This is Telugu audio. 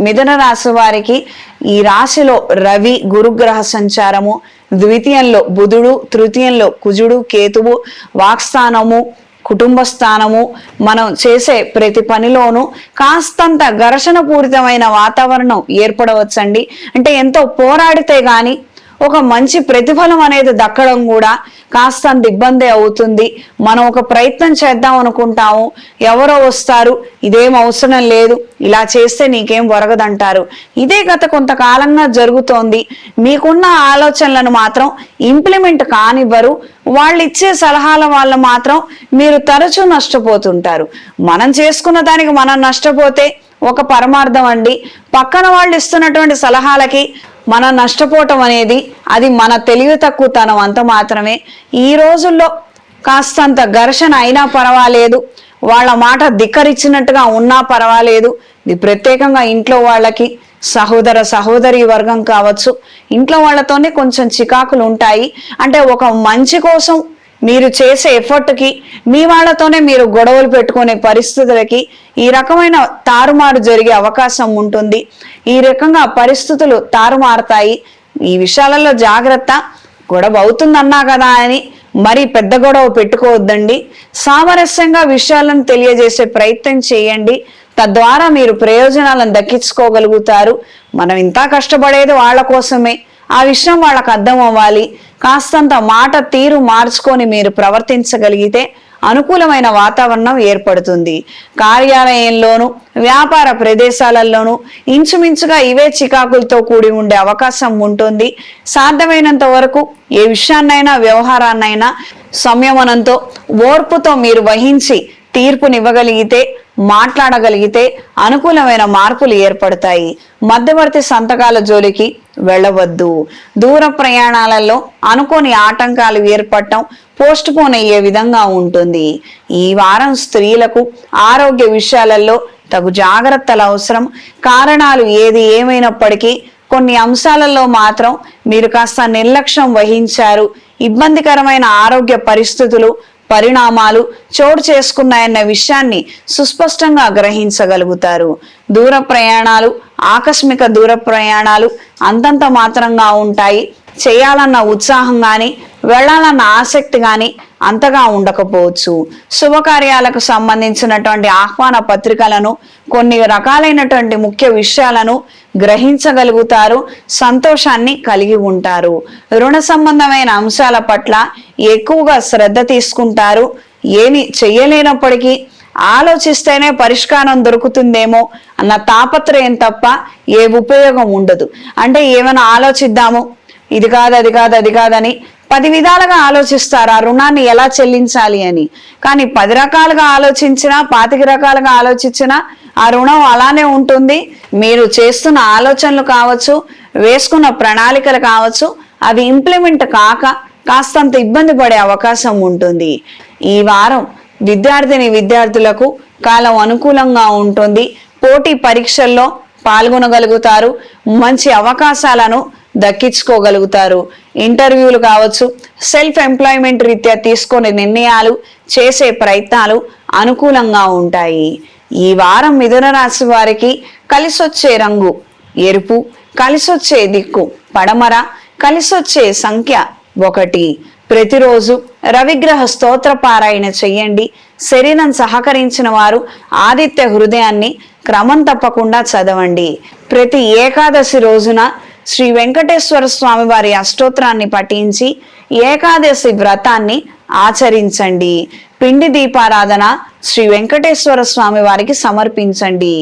మిథున రాశి వారికి ఈ రాశిలో రవి గురుగ్రహ సంచారము ద్వితీయంలో బుధుడు తృతీయంలో కుజుడు కేతువు వాక్స్థానము కుటుంబ స్థానము మనం చేసే ప్రతి పనిలోనూ కాస్తంత ఘర్షణ పూరితమైన వాతావరణం ఏర్పడవచ్చండి. అంటే ఎంతో పోరాడితే గాని ఒక మంచి ప్రతిఫలం అనేది దక్కడం కూడా కాస్తంత ఇబ్బంది అవుతుంది. మనం ఒక ప్రయత్నం చేద్దాం అనుకుంటాము. ఎవరో వస్తారు. ఇదేం అవసరం లేదు. ఇలా చేస్తే నీకేం వరగదంటారు. ఇదే గత కొంతకాలంగా జరుగుతోంది. మీకున్న ఆలోచనలను మాత్రం ఇంప్లిమెంట్ కానివ్వరు. వాళ్ళు ఇచ్చే సలహాల వల్ల మాత్రం మీరు తరచూ నష్టపోతుంటారు. మనం చేసుకున్న దానికి మనం నష్టపోతే ఒక పరమార్థం అండి. పక్కన వాళ్ళు ఇస్తున్నటువంటి సలహాలకి మనం నష్టపోవటం అనేది అది మన తెలివి తక్కువతనం అంత మాత్రమే. ఈ రోజుల్లో కాస్తంత ఘర్షణ అయినా పర్వాలేదు. వాళ్ళ మాట ధిక్కరిచ్చినట్టుగా ఉన్నా పర్వాలేదు. ఇది ప్రత్యేకంగా ఇంట్లో వాళ్ళకి సహోదర సహోదరి వర్గం కావచ్చు. ఇంట్లో వాళ్ళతోనే కొంచెం చికాకులు ఉంటాయి. అంటే ఒక మంచి కోసం మీరు చేసే ఎఫర్ట్కి మీ వాళ్ళతోనే మీరు గొడవలు పెట్టుకునే పరిస్థితులకి ఈ రకమైన తారుమారు జరిగే అవకాశం ఉంటుంది. ఈ రకంగా పరిస్థితులు తారుమారుతాయి. ఈ విషయాలలో జాగ్రత్త. గొడవ అవుతుందన్నా కదా అని మరి పెద్ద గొడవ పెట్టుకోవద్దండి. సామరస్యంగా విషయాలను తెలియజేసే ప్రయత్నం చేయండి. తద్వారా మీరు ప్రయోజనాలను దక్కించుకోగలుగుతారు. మనం ఇంత కష్టపడేది వాళ్ళ కోసమే. ఆ విషయం వాళ్ళకు అర్థం అవ్వాలి. కాస్తంత మాట తీరు మార్చుకొని మీరు ప్రవర్తించగలిగితే అనుకూలమైన వాతావరణం ఏర్పడుతుంది. కార్యాలయంలోను వ్యాపార ప్రదేశాలలోనూ ఇంచుమించుగా ఇవే చికాకులతో కూడి ఉండే అవకాశం ఉంటుంది. సాధ్యమైనంత వరకు ఏ విషయాన్నైనా వ్యవహారాన్నైనా సంయమనంతో ఓర్పుతో మీరు వహించి తీర్పునివ్వగలిగితే మాట్లాడగలిగితే అనుకూలమైన మార్పులు ఏర్పడతాయి. మధ్యవర్తి సంతకాల జోలికి వెళ్ళవద్దు. దూర ప్రయాణాలలో అనుకోని ఆటంకాలు ఏర్పడటం పోస్ట్ పోన్ అయ్యే విధంగా ఉంటుంది. ఈ వారం స్త్రీలకు ఆరోగ్య విషయాలలో తగు జాగ్రత్తలు అవసరం. కారణాలు ఏది ఏమైనప్పటికీ కొన్ని అంశాలలో మాత్రం మీరు కాస్త నిర్లక్ష్యం వహించారు. ఇబ్బందికరమైన ఆరోగ్య పరిస్థితులు పరిణామాలు చోటు చేసుకున్నాయన్న విషయాన్ని సుస్పష్టంగా గ్రహించగలుగుతారు. దూర ప్రయాణాలు ఆకస్మిక దూర ప్రయాణాలు అంతంత మాత్రంగా ఉంటాయి. చేయాలన్న ఉత్సాహం గాని వెళ్ళాలన్న ఆసక్తి గాని అంతగా ఉండకపోవచ్చు. శుభకార్యాలకు సంబంధించినటువంటి ఆహ్వాన పత్రికలను కొన్ని రకాలైనటువంటి ముఖ్య విషయాలను గ్రహించగలుగుతారు సంతోషాన్ని కలిగి ఉంటారు. రుణ సంబంధమైన అంశాల పట్ల ఎక్కువగా శ్రద్ధ తీసుకుంటారు. ఏమి చెయ్యలేనప్పటికీ ఆలోచిస్తేనే పరిష్కారం దొరుకుతుందేమో అన్న తాపత్రయం తప్ప ఏ ఉపయోగం ఉండదు. అంటే ఏమైనా ఆలోచిద్దాము ఇది కాదు అది కాదు అది కాదని పది విధాలుగా ఆలోచిస్తారు ఆ రుణాన్ని ఎలా చెల్లించాలి అని. కానీ పది రకాలుగా ఆలోచించినా పాతిక రకాలుగా ఆలోచించినా ఆ రుణం అలానే ఉంటుంది. మీరు చేస్తున్న ఆలోచనలు కావచ్చు వేసుకున్న ప్రణాళికలు కావచ్చు అవి ఇంప్లిమెంట్ కాక కాస్తంత ఇబ్బంది పడే అవకాశం ఉంటుంది. ఈ వారం విద్యార్థిని విద్యార్థులకు కాలం అనుకూలంగా ఉంటుంది. పోటీ పరీక్షల్లో పాల్గొనగలుగుతారు. మంచి అవకాశాలను దక్కించుకోగలుగుతారు. ఇంటర్వ్యూలు కావచ్చు సెల్ఫ్ ఎంప్లాయ్మెంట్ రీత్యా తీసుకునే నిర్ణయాలు చేసే ప్రయత్నాలు అనుకూలంగా ఉంటాయి. ఈ వారం మిథున రాశి వారికి కలిసొచ్చే రంగు ఎరుపు కలిసొచ్చే దిక్కు పడమర కలిసొచ్చే సంఖ్య ఒకటి. ప్రతిరోజు రవిగ్రహ స్తోత్ర పారాయణ చెయ్యండి. శరీరం సహకరించిన వారు ఆదిత్య హృదయాన్ని క్రమం తప్పకుండా చదవండి. ప్రతి ఏకాదశి రోజున శ్రీ వెంకటేశ్వర స్వామి వారి అష్టోత్రాన్ని పఠించి ఏకాదశి వ్రతాన్ని ఆచరించండి. పిండి దీపారాధన శ్రీ వెంకటేశ్వర స్వామి వారికి సమర్పించండి.